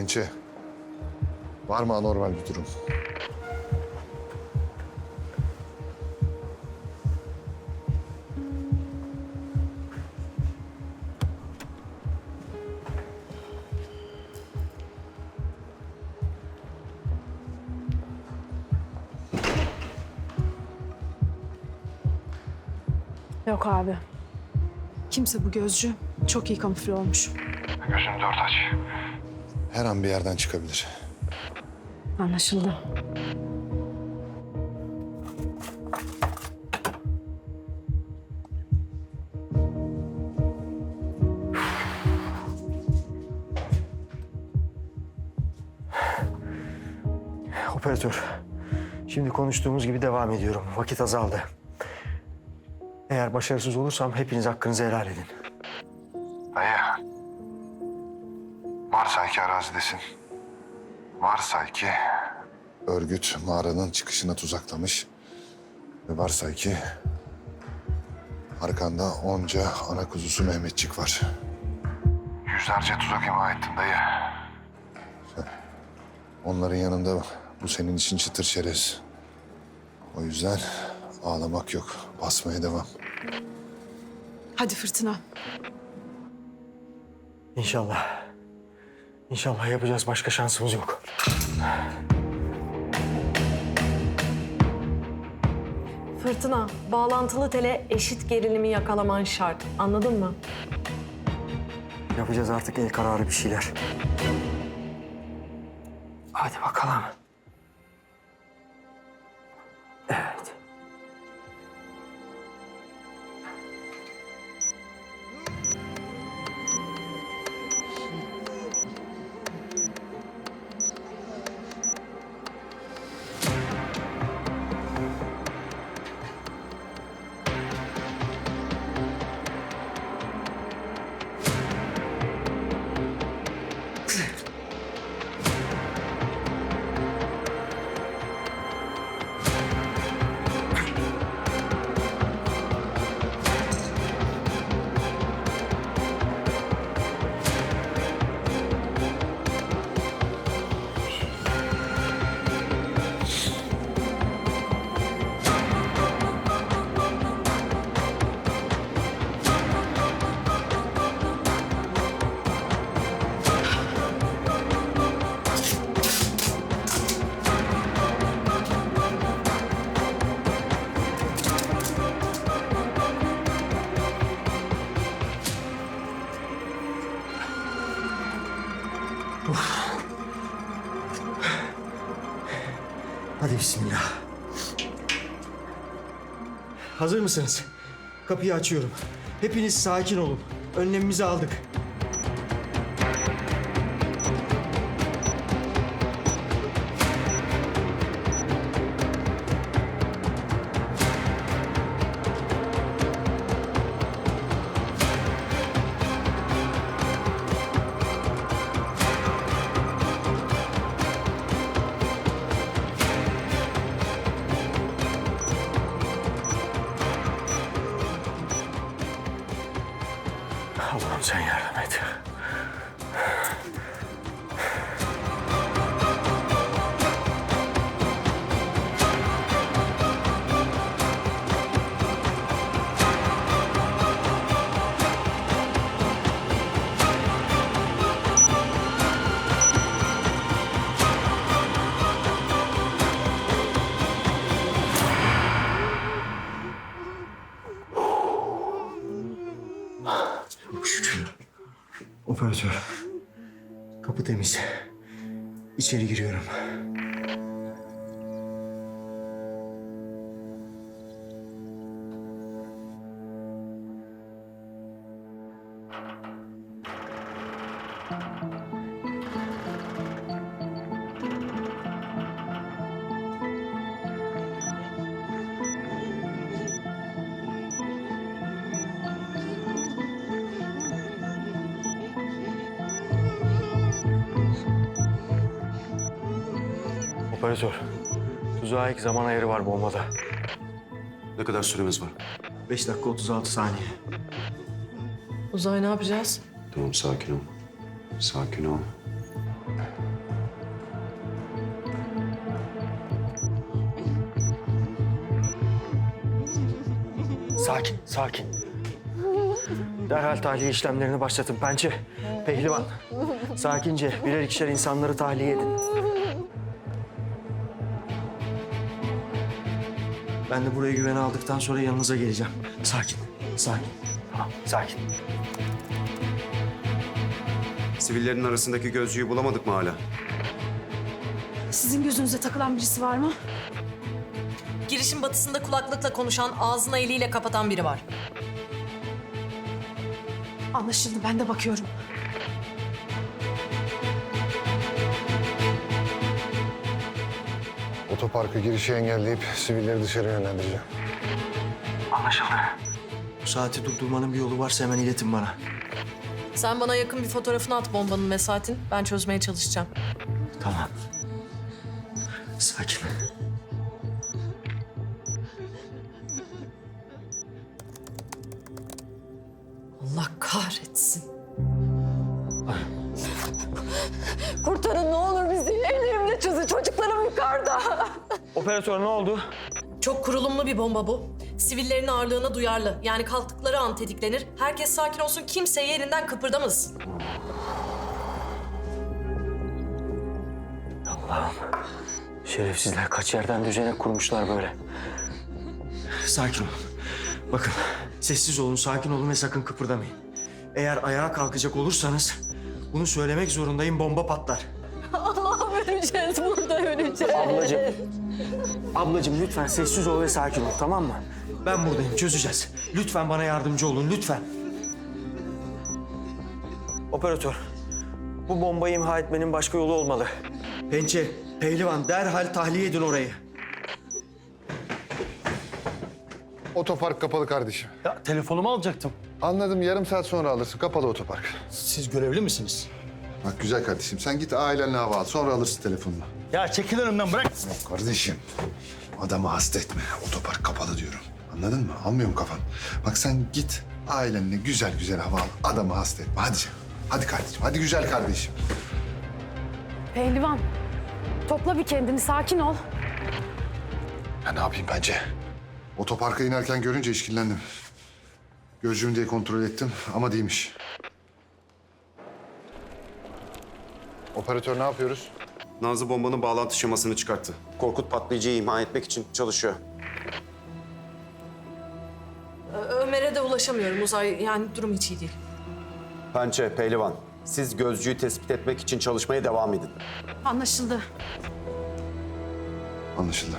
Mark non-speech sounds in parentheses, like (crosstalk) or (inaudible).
Pençe. Var mı anormal bir durum? Yok abi. Kimse bu gözcü. Çok iyi kamufle olmuş. Gözünü dört aç. Her an bir yerden çıkabilir. Anlaşıldı. Operatör, şimdi konuştuğumuz gibi devam ediyorum. Vakit azaldı. Eğer başarısız olursam hepiniz hakkınızı helal edin. Dayı. Varsay ki arazidesin. Varsay ki Örgüt mağaranın çıkışına tuzaklamış. Ve varsay ki arkanda onca ana kuzusu Mehmetçik var. yüzlerce tuzak ima ettin dayı. Onların yanında bu senin için çıtır çerez. O yüzden ağlamak yok. Basmaya devam. Hadi fırtına. İnşallah. İnşallah yapacağız. Başka şansımız yok. Fırtına, bağlantılı tele eşit gerilimi yakalaman şart. Anladın mı? Yapacağız artık el kararı bir şeyler. Hadi bakalım. Hadi bismillah. Hazır mısınız? Kapıyı açıyorum. Hepiniz sakin olun. Önlemimizi aldık. Operatör. Kapı temiz. İçeri giriyorum. Operatör, tuzağa ilk zaman ayarı var bombada. Ne kadar süremiz var? Beş dakika 36 saniye. Uzay ne yapacağız? Tamam sakin ol. Sakin ol. Sakin, sakin. Derhal tahliye işlemlerini başlatın. Pençe, pehlivan. Sakince birer ikişer insanları tahliye edin. Ben de buraya güvene aldıktan sonra yanınıza geleceğim. Sakin, sakin. Tamam, sakin. Sivillerin arasındaki gözcüyü bulamadık mı hala? Sizin gözünüze takılan birisi var mı? Girişin batısında kulaklıkla konuşan, ağzına eliyle kapatan biri var. Anlaşıldı ben de bakıyorum. Otoparka girişi engelleyip sivilleri dışarı yönlendireceğim. Bu saati durdurmanın bir yolu varsa hemen iletin bana. Sen bana yakın bir fotoğrafını at bombanın Mesat'in. Ben çözmeye çalışacağım. Tamam. Sakin. Allah kahretsin. (laughs) Operatör ne oldu? Çok kurulumlu bir bomba bu. Sivillerin ağırlığına duyarlı. Yani kalktıkları an tetiklenir. Herkes sakin olsun, kimse yerinden kıpırdamasın. Şerefsizler kaç yerden düzenek kurmuşlar böyle. Sakin olun. Bakın sessiz olun, sakin olun ve sakın kıpırdamayın. Eğer ayağa kalkacak olursanız bunu söylemek zorundayım bomba patlar. (laughs) Allah'ım öleceğiz burada öleceğiz. Ablacığım. Ablacığım lütfen sessiz ol ve sakin ol tamam mı? Ben buradayım çözeceğiz. Lütfen bana yardımcı olun lütfen. Operatör. Bu bombayı imha etmenin başka yolu olmalı. Pençe, pehlivan derhal tahliye edin orayı. Otopark kapalı kardeşim. Ya telefonumu alacaktım. Anladım yarım saat sonra alırsın. Kapalı otopark. Siz görevli misiniz? Bak güzel kardeşim sen git ailenle hava al. Sonra alırsın telefonunu. Ya çekil önümden bırak. Kardeşim adamı hasta etme. Otopark kapalı diyorum. Anladın mı? Almıyorum kafan. Bak sen git ailenle güzel güzel hava al. Adamı hasta etme. Hadi canım. Hadi kardeşim. Hadi güzel kardeşim. Pehlivan topla bir kendini sakin ol. Ya ne yapayım bence? Otoparka inerken görünce işkillendim. Gözcüğüm diye kontrol ettim ama değilmiş. Operatör ne yapıyoruz? Nazlı bombanın bağlantı şemasını çıkarttı. Korkut patlayıcıyı imha etmek için çalışıyor. Ömer'e de ulaşamıyorum Uzay. Yani durum hiç iyi değil. Pençe, pehlivan. Siz gözcüyü tespit etmek için çalışmaya devam edin. Anlaşıldı. Anlaşıldı.